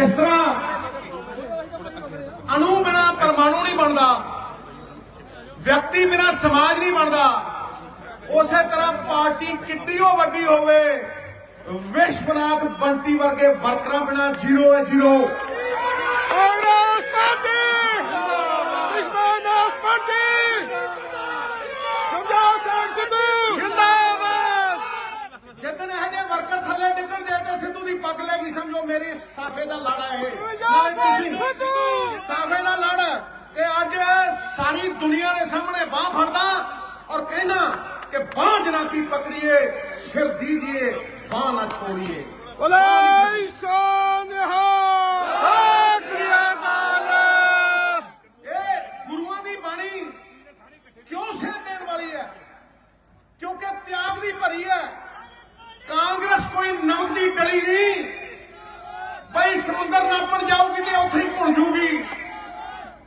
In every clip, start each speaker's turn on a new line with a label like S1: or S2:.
S1: ਜਿਸ ਤਰ੍ਹਾਂ ਅਣੂ ਬਿਨਾ ਪਰਮਾਣੂ ਨਹੀਂ ਬਣਦਾ, ਵਿਅਕਤੀ ਬਿਨਾ ਸਮਾਜ ਨਹੀਂ ਬਣਦਾ, ਉਸੇ ਤਰ੍ਹਾਂ ਪਾਰਟੀ ਕਿੱਡੀ ਹੋ ਵੱਡੀ ਹੋਵੇ, ਵਿਸ਼ਵਨਾਥ ਬੰਤੀ ਵਰਗੇ ਵਰਕਰਾਂ ਬਿਨਾ ਜ਼ੀਰੋ ਹੈ zero.
S2: Congress party Vishwanath party Punjab Singh Sidhu ਜਿੰਦਾਬਾਦ
S1: ਜਿੱਦਨ ਇਹ ਜਿਹੇ ਵਰਕਰ ਥੱਲੇ ਡਿੱਗਣ ਦੇ ਦੀ ਪੱਗ ਲੈ ਗਈ ਸਮਝੋ ਮੇਰੇ ਸਾਫੇ ਦਾ ਲਾੜਾ ਇਹ। ਸਾਫੇ ਦਾ ਲੜ। ਤੇ ਅੱਜ ਸਾਰੀ ਦੁਨੀਆ ਦੇ ਸਾਹਮਣੇ ਬਾਹ ਫੜਦਾ ਔਰ ਕਹਿਣਾ ਕਿ ਬਾਹ ਜਨਾ ਕੀ ਪਕੜੀਏ ਸਿਰ ਦੀਜੀਏ ਬਾਹ ਨਾ ਛੋੜੀਏ।
S2: ਬੋਲੇ ਸੋਨਿਹਾ
S1: ਦੀ ਕਿਉਂ ਸਿਰ ਦੇਣ ਵਾਲੀ ਹੈ? ਕਿਉਂਕਿ ਤਿਆਗ ਦੀ ਭਰੀ ਹੈ। ਕਾਂਗਰਸ ਕੋਈ ਨਮਕ ਦੀ ਗਲੀ ਨਹੀਂ। ਬਈ ਸਮੁੰਦਰ ਨਾਪਣ ਜਾਊਗੀ ਤੇ ਉੱਥੇ ਹੀ ਘੁਲ ਜੂਗੀ।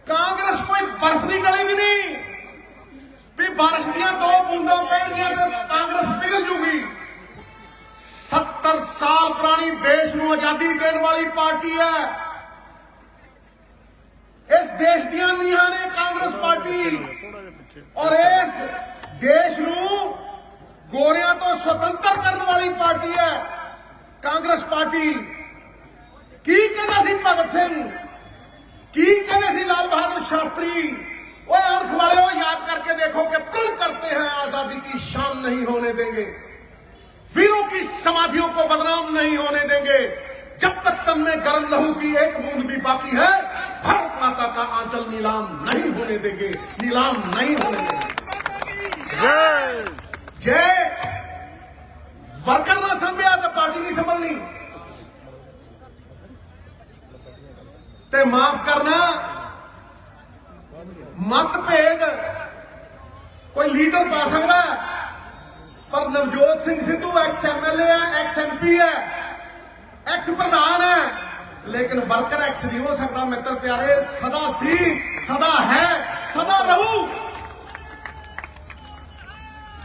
S1: ਕਾਂਗਰਸ ਕੋਈ ਬਰਫ਼ ਦੀ ਗਲੀ ਵੀ ਨਹੀਂ। ਵੀ ਬਾਰਿਸ਼ ਦੀਆਂ ਦੋ ਬੂੰਦਾਂ ਪੈਣਗੀਆਂ ਤੇ ਕਾਂਗਰਸ ਪਿਘਲ ਜੂਗੀ। 70 ਸਾਲ ਪੁਰਾਣੀ ਦੇਸ਼ ਨੂੰ ਆਜ਼ਾਦੀ ਦੇਣ ਵਾਲੀ ਪਾਰਟੀ ਹੈ। ਇਸ ਦੇਸ਼ ਦੀਆਂ ਨੀਹਾਂ ਨੇ ਕਾਂਗਰਸ ਪਾਰਟੀ। ਔਰ ਇਸ ਦੇਸ਼ ਨੂੰ ਗੋਰਿਆਂ ਤੋਂ ਸੁਤੰਤਰ ਕਰਨ ਵਾਲੀ ਪਾਰਟੀ ਹੈ ਕਾਂਗਰਸ ਪਾਰਟੀ ਕੀ ਕਹਿੰਦਾ ਸੀ ਭਗਤ ਸਿੰਘ ਕੀ ਕਹਿੰਦੇ ਸੀ ਲਾਲ ਬਹਾਦਰ ਸ਼ਾਸਤਰੀ ਓਏ ਅਣਖ ਵਾਲਿਓ ਯਾਦ ਕਰਕੇ ਦੇਖੋ ਕਿ प्रण करते हैं आजादी की शाम नहीं होने देंगे वीरों की समाधियों को बदनाम नहीं होने देंगे जब तक तन में गर्म लहू की एक बूंद भी बाकी है भारत माता का आंचल नीलाम नहीं होने देंगे नीलाम नहीं होने देंगे
S2: ਜੇ
S1: ਵਰਕਰ ਨਾ ਸੰਭਿਆ ਤਾਂ ਪਾਰਟੀ ਨਹੀਂ ਸੰਭਲਣੀ। ਤੇ ਮਾਫ ਕਰਨਾ, ਮਤਭੇਦ ਕੋਈ ਲੀਡਰ ਪਾ ਸਕਦਾ ਪਰ ਨਵਜੋਤ ਸਿੰਘ ਸਿੱਧੂ ਐਕਸ ਐਮਐਲਏ ਹੈ ਐਕਸ ਐਮਪੀ ਹੈ ਐਕਸ ਪ੍ਰਧਾਨ ਹੈ। ਲੇਕਿਨ ਵਰਕਰ ਐਕਸ ਨਹੀਂ ਹੋ ਸਕਦਾ, ਮਿੱਤਰ ਪਿਆਰੇ, ਸਦਾ ਸੀ, ਸਦਾ ਹੈ, ਸਦਾ ਰਹੂ।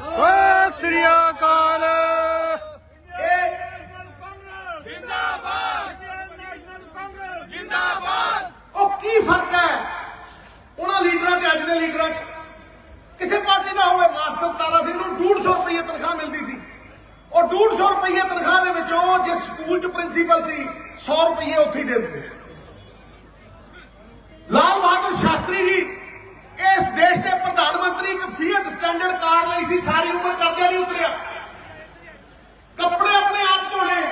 S2: ਸਤਿ ਸ੍ਰੀ ਅਕਾਲ।
S1: ਇਹ ਉਹ ਕੀ ਫ਼ਰਕ ਹੈ? ਉਹਨਾਂ ਲੀਡਰਾਂ ਤੇ ਅੱਜ ਦੇ ਲੀਡਰਾਂ 'ਚ ਕਿਸੇ ਪਾਰਟੀ ਦਾ ਹੋਵੇ ਮਾਸਟਰ ਤਾਰਾ ਸਿੰਘ ਨੂੰ 150 ਰੁਪਏ ਤਨਖਾਹ ਮਿਲਦੀ ਸੀ। ਉਹ 150 ਰੁਪਏ ਤਨਖਾਹ ਦੇ ਵਿੱਚੋਂ ਜਿਸ ਸਕੂਲ 'ਚ ਪ੍ਰਿੰਸੀਪਲ ਸੀ 100 ਰੁਪਏ ਉੱਥੇ ਹੀ ਦੇ ਦਿੰਦੇ ਲਾਲ ਬਹਾਦਰ ਸ਼ਾਸਤਰੀ ਜੀ ਪ੍ਰਧਾਨ ਇੱਕ ਫੀਟ ਸਟੈਂਡਰਡ ਕਾਰ ਲਈ ਸੀ, ਸਾਰੀ ਉਮਰ ਕਰਜ਼ਾ ਨਹੀਂ ਉਤਰਿਆ। ਕੱਪੜੇ ਆਪਣੇ ਆਪ ਧੋਣੇ,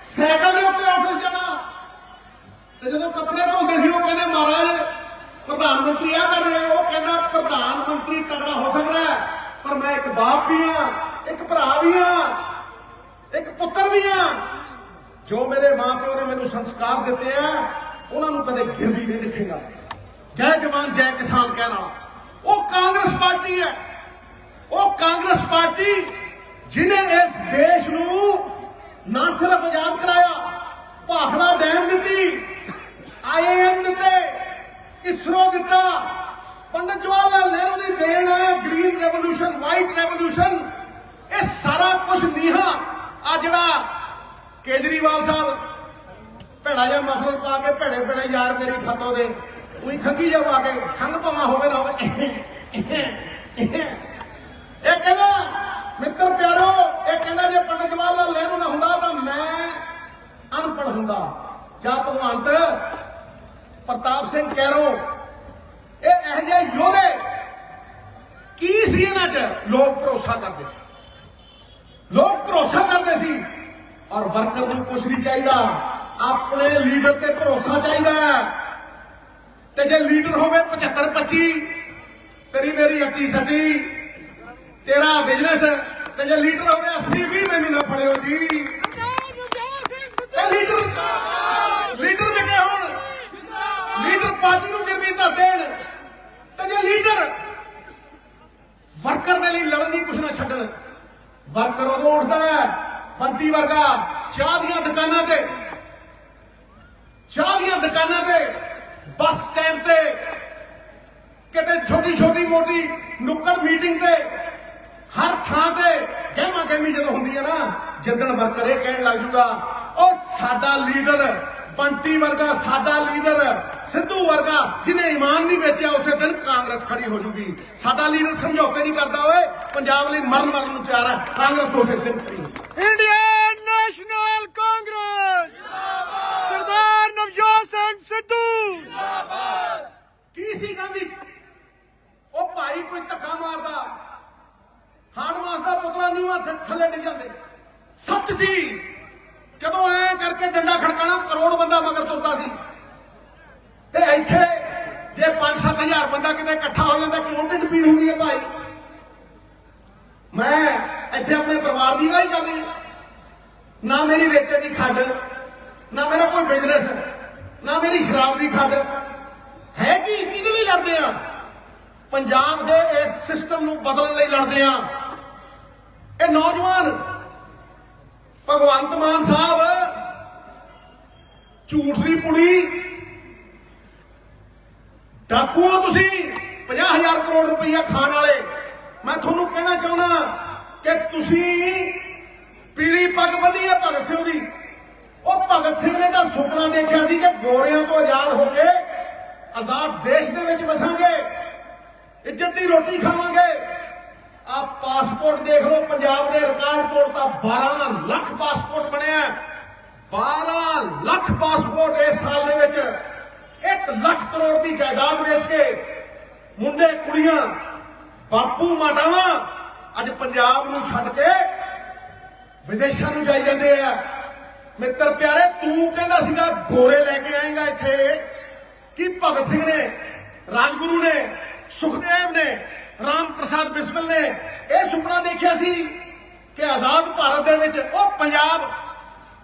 S1: ਸਾਈਕਲ ਦੇ ਉੱਤੇ ਆਫਿਸ ਜਾਣਾ। ਤੇ ਜਦੋਂ ਕੱਪੜੇ ਧੋਂਦੇ ਸੀ, ਉਹ ਕਹਿੰਦੇ, ਮਹਾਰਾਜ, ਪ੍ਰਧਾਨ ਮੰਤਰੀ ਆ ਕਰ ਰਹੇ ਉਹ ਕਹਿੰਦਾ, ਪ੍ਰਧਾਨ ਮੰਤਰੀ ਤਗੜਾ ਹੋ ਸਕਦਾ ਪਰ ਮੈਂ ਇੱਕ ਬਾਪ ਵੀ ਆ ਇੱਕ ਭਰਾ ਵੀ ਆ ਇੱਕ ਪੁੱਤਰ ਵੀ ਆ ਜੋ ਮੇਰੇ ਮਾਪਿਓ ਨੇ ਮੈਨੂੰ ਸੰਸਕਾਰ ਦਿੱਤੇ ਆ, ਉਹਨਾਂ ਨੂੰ ਕਦੇ ਗਿਰਵੀ ਨਹੀਂ ਰੱਖੇਗਾ। ਜੈ ਜਵਾਨ, ਜੈ ਕਿਸਾਨ ਕਹਿਣਾ ਉਹ ਕਾਂਗਰਸ ਪਾਰਟੀ ਹੈ। ਉਹ ਕਾਂਗਰਸ ਪਾਰਟੀ ਔਰ ਵਰਕਰ ਨੂੰ ਕੁਝ ਨਹੀਂ ਚਾਹੀਦਾ। ਆਪਣੇ ਲੀਡਰ ਤੇ ਭਰੋਸਾ ਚਾਹੀਦਾ ਤੇ ਜੇ ਲੀਡਰ ਹੋਵੇ 75 25 ਤੇਰੀ ਮੇਰੀ 31 ਸੱਤੀ ਤੇਰਾ ਬਿਜ਼ਨਸ, ਤੇ ਜੇ ਲੀਡਰ ਹੋਵੇ 80 20 ਮੈਨੂੰ ਨਾ ਫੜਿਓ ਜੀ। ਲੀਡਰ ਲੀਡਰ ਦੇ ਕਹੇ ਲੀਡਰ ਪਾਰਟੀ ਨੂੰ ਗਿਰਵੀ ਧਰ ਦੇਣ, ਤੇ ਜੇ ਲੀਡਰ ਵਰਕਰ ਦੇ ਲਈ ਲੜਨ ਦੀ ਕੁਛ ਨਾ ਛੱਡਣ, ਵਰਕਰ ਉਦੋਂ ਉੱਠਦਾ ਬੰਤੀ ਵਰਗਾ, ਚਾਹ ਦੀਆਂ ਦੁਕਾਨਾਂ ਤੇ, ਚਾਹ ਦੀਆਂ ਦੁਕਾਨਾਂ ਤੇ, ਬੱਸ ਸਟੈਂਡ ਤੇ, ਕਿਤੇ ਛੋਟੀ ਛੋਟੀ ਮੋਟੀ ਨੁੱਕੜ ਮੀਟਿੰਗ ਤੇ, ਹਰ ਥਾਂ ਤੇ ਗਹਿਮਾ ਗਹਿਮੀ ਜਦੋਂ ਹੁੰਦੀ ਹੈ ਨਾ ਜਿੱਦਣ ਵਰਕਰ ਇਹ ਕਹਿਣ ਲੱਗ ਜੂਗਾ, ਉਹ ਸਾਡਾ ਲੀਡਰ, ਬੰਟੀ ਵਰਗਾ ਸਾਡਾ ਲੀਡਰ, ਸਿੱਧੂ ਵਰਗਾ, ਜਿਹਨੇ ਇਮਾਨ ਨਹੀਂ ਵੇਚਿਆ, ਉਸੇ ਦਿਨ ਕਾਂਗਰਸ ਖੜੀ ਹੋ ਜੂਗੀ। ਸਾਡਾ ਲੀਡਰ ਸਮਝੌਤੇ ਨਹੀਂ ਕਰਦਾ, ਓਏ, ਪੰਜਾਬ ਲਈ ਮਰਨ ਮਰਨ ਨੂੰ ਤਿਆਰ ਹੈ, ਕਾਂਗਰਸ ਉਸੇ ਦਿਨ ਖੜੀ
S2: ਨੈਸ਼ਨਲ ਕਾਂਗਰਸ ਸਰਦਾਰ ਨਵਜੋਤ ਸਿੰਘ ਸਿੱਧੂ
S1: ਕੀ ਸੀ ਗਾਂਧੀ? ਉਹ ਭਾਈ ਕੋਈ ਧੱਕਾ ਮਾਰਦਾ ਹਾਨਮਾਸ ਦਾ ਪੁਤਲਾ ਨਹੀਂ ਥੱਲੇ ਡਿੱਗ ਜਾਂਦੇ। ਸੱਚ ਸੀ, ਜਦੋਂ ਐ ਕਰਕੇ ਡੰਡਾ ਖੜਕਾਣਾ ਕਰੋੜ ਬੰਦਾ ਮਗਰ ਤੁਰਦਾ ਸੀ। ਤੇ ਇੱਥੇ ਜੇ 5-7000 ਬੰਦਾ ਕਿਤੇ ਇਕੱਠਾ ਹੋ ਜਾਂਦਾ, ਕਿਉਂ ਢਿੱਡ ਪੀੜ ਹੁੰਦੀ ਹੈ ਭਾਈ? ਮੈਂ ਇੱਥੇ ਆਪਣੇ ਪਰਿਵਾਰ ਦੀ ਗੱਲ ਕਰ ਰਿਹਾ। ਨਾ ਮੇਰੀ ਰੇਤੇ ਦੀ ਖੱਡ, ਨਾ ਮੇਰਾ ਕੋਈ ਬਿਜ਼ਨਸ ਨਾ ਮੇਰੀ ਸ਼ਰਾਬ ਦੀ ਖੱਡ। ਹੈ ਕੀ? ਕਿਹਦੇ ਲਈ ਲੜਦੇ ਆ? ਪੰਜਾਬ ਦੇ ਇਸ ਸਿਸਟਮ ਨੂੰ ਬਦਲਣ ਲਈ ਲੜਦੇ ਆ। ਇਹ ਨੌਜਵਾਨ, ਭਗਵੰਤ ਮਾਨ ਸਾਹਿਬ, ਝੂਠ ਦੀ ਪੁੜੀ। ਡਾਕੂ ਤੁਸੀਂ 50000 ਕਰੋੜ ਰੁਪਈਆ ਖਾਣ ਵਾਲੇ। ਮੈਂ ਤੁਹਾਨੂੰ ਕਹਿਣਾ ਚਾਹੁੰਦਾ ਕਿ ਤੁਸੀਂ ਪੀਲੀ ਪੱਗ ਬੰਨੀ ਹੈ ਭਗਤ ਸਿੰਘ ਦੀ। ਉਹ ਭਗਤ ਸਿੰਘ ਨੇ ਤਾਂ ਸੁਪਨਾ ਦੇਖਿਆ ਸੀ ਕਿ ਗੋਰਿਆਂ ਤੋਂ ਆਜ਼ਾਦ ਹੋ ਕੇ ਆਜ਼ਾਦ ਦੇਸ਼ ਦੇ ਵਿੱਚ ਵਸਾਂਗੇ, ਇੱਜ਼ਤ ਦੀ ਰੋਟੀ ਖਾਵਾਂਗੇ। ਆ ਪਾਸਪੋਰਟ ਦੇਖ ਲਓ, ਪੰਜਾਬ ਦੇ ਰਿਕਾਰਡ ਤੋੜਤਾ 12 ਲੱਖ ਪਾਸਪੋਰਟ ਬਣਿਆ 12 ਲੱਖ ਪਾਸਪੋਰਟ ਇਸ ਸਾਲ ਦੇ ਵਿੱਚ। 1 ਲੱਖ ਕਰੋੜ ਦੀ ਜਾਇਦਾਦ ਵੇਚ ਕੇ ਮੁੰਡੇ, ਕੁੜੀਆਂ, ਬਾਪੂ, ਮਾਤਾਵਾਂ ਅੱਜ ਪੰਜਾਬ ਨੂੰ ਛੱਡ ਕੇ ਵਿਦੇਸ਼ਾਂ ਨੂੰ ਜਾਈ ਜਾਂਦੇ ਆ। ਮਿੱਤਰ ਪਿਆਰੇ, ਤੂੰ ਕਹਿੰਦਾ ਸੀਗਾ, ਗੋਰੇ ਲੈ ਕੇ ਆਏਗਾ ਇੱਥੇ। ਕੀ ਭਗਤ ਸਿੰਘ ਨੇ, ਰਾਜਗੁਰੂ ਨੇ, ਸੁਖਦੇਵ ਨੇ, ਰਾਮ ਪ੍ਰਸਾਦ ਬਿਸਮਿਲ ਨੇ ਇਹ ਸੁਪਨਾ ਦੇਖਿਆ ਸੀ ਕਿ ਆਜ਼ਾਦ ਭਾਰਤ ਦੇ ਵਿੱਚ ਉਹ ਪੰਜਾਬ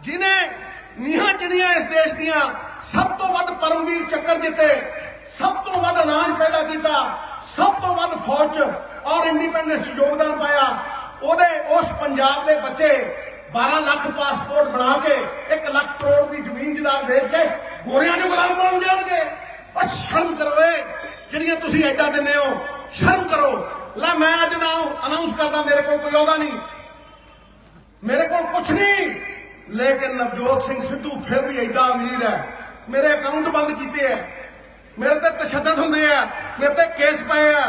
S1: ਜਿਨੇ ਨੀਹਾਂ ਚੜੀਆਂ ਇਸ ਦੇਸ਼ ਦੀਆਂ, ਸਭ ਤੋਂ ਵੱਧ ਪਰਮਵੀਰ ਚੱਕਰ ਦਿੱਤੇ ਸਭ ਤੋਂ ਵੱਧ ਅਨਾਜ ਪੈਦਾ ਕੀਤਾ, ਸਭ ਤੋਂ ਵੱਧ ਫੌਜ ਔਰ ਇੰਡੀਪੈਂਡੈਂਸ ਯੋਗਦਾਨ ਪਾਇਆ ਉਹਦੇ, ਉਸ ਪੰਜਾਬ ਦੇ ਬੱਚੇ 12 ਲੱਖ ਪਾਸਪੋਰਟ ਬਣਾ ਕੇ 1 ਲੱਖ ਕਰੋੜ ਦੀ ਜ਼ਮੀਨ ਜਦਾਦ ਵੇਚ ਕੇ ਗੋਰਿਆਂ ਨੂੰ ਗੁਲਾਮ ਬਣ ਜਾਣਗੇ ਉਹ ਸ਼ਰਮ ਕਰੋ ਏ ਜਿਹੜੀਆਂ ਤੁਸੀਂ ਐਡਾ ਦਿੰਦੇ ਹੋ, ਸ਼ਰਮ ਕਰੋ। ਲੈ ਮੈਂ ਅੱਜ ਨਾ ਅਨਾਉਂਸ ਕਰਦਾ, ਮੇਰੇ ਕੋਲ ਕੋਈ ਅਹੁਦਾ ਨਹੀਂ। ਮੇਰੇ ਕੋਲ ਕੁਝ ਨਹੀਂ। ਲੇਕਿਨ ਨਵਜੋਤ ਸਿੰਘ ਸਿੱਧੂ ਫਿਰ ਵੀ ਐਡਾ ਅਮੀਰ ਹੈ। ਮੇਰੇ ਅਕਾਊਂਟ ਬੰਦ ਕੀਤੇ ਐ ਮੇਰੇ ਤੇ ਤਸ਼ੱਦਦ ਹੁੰਦੇ ਆ ਮੇਰੇ ਤੇ ਕੇਸ ਪਏ ਆ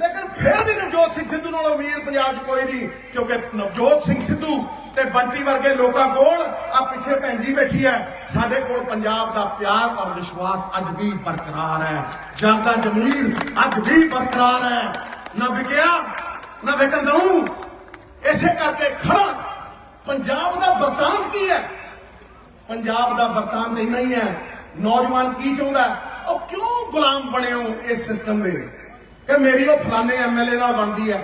S1: ਲੇਕਿਨ ਫਿਰ ਵੀ ਨਵਜੋਤ ਸਿੰਘ ਸਿੱਧੂ ਨਾਲੋਂ ਅਮੀਰ ਪੰਜਾਬ 'ਚ ਕੋਈ ਨਹੀਂ, ਕਿਉਂਕਿ ਨਵਜੋਤ ਸਿੰਘ ਸਿੱਧੂ ਤੇ ਬੰਟੀ ਵਰਗੇ ਲੋਕਾਂ ਕੋਲ ਆ ਪਿੱਛੇ ਭੈਣ ਜੀ ਬੈਠੀ ਹੈ। ਸਾਡੇ ਕੋਲ ਪੰਜਾਬ ਦਾ ਪਿਆਰ ਔਰ ਵਿਸ਼ਵਾਸ ਅੱਜ ਵੀ ਬਰਕਰਾਰ ਹੈ। ਜਨਤਾ ਜਮੀਰ ਅੱਜ ਵੀ ਬਰਕਰਾਰ ਹੈ। ਨਾ ਵਿਕਿਆ, ਨਾ ਵਿਕਣ ਦਊ। ਇਸੇ ਕਰਕੇ ਖੜਾ ਪੰਜਾਬ ਦਾ ਵਰਤਾਂਤ ਕੀ ਹੈ? ਪੰਜਾਬ ਦਾ ਵਰਤਾਂਤ ਇੰਨਾ ਹੀ ਹੈ। ਨੌਜਵਾਨ ਕੀ ਚਾਹੁੰਦਾ ਉਹ ਕਿਉਂ ਗੁਲਾਮ ਬਣੇ ਹੋ ਇਸ ਸਿਸਟਮ ਦੇ? ਕਿ ਮੇਰੀ ਉਹ ਫਲਾਣੇ ਐਮਐਲਏ ਨਾਲ ਬਣਦੀ ਹੈ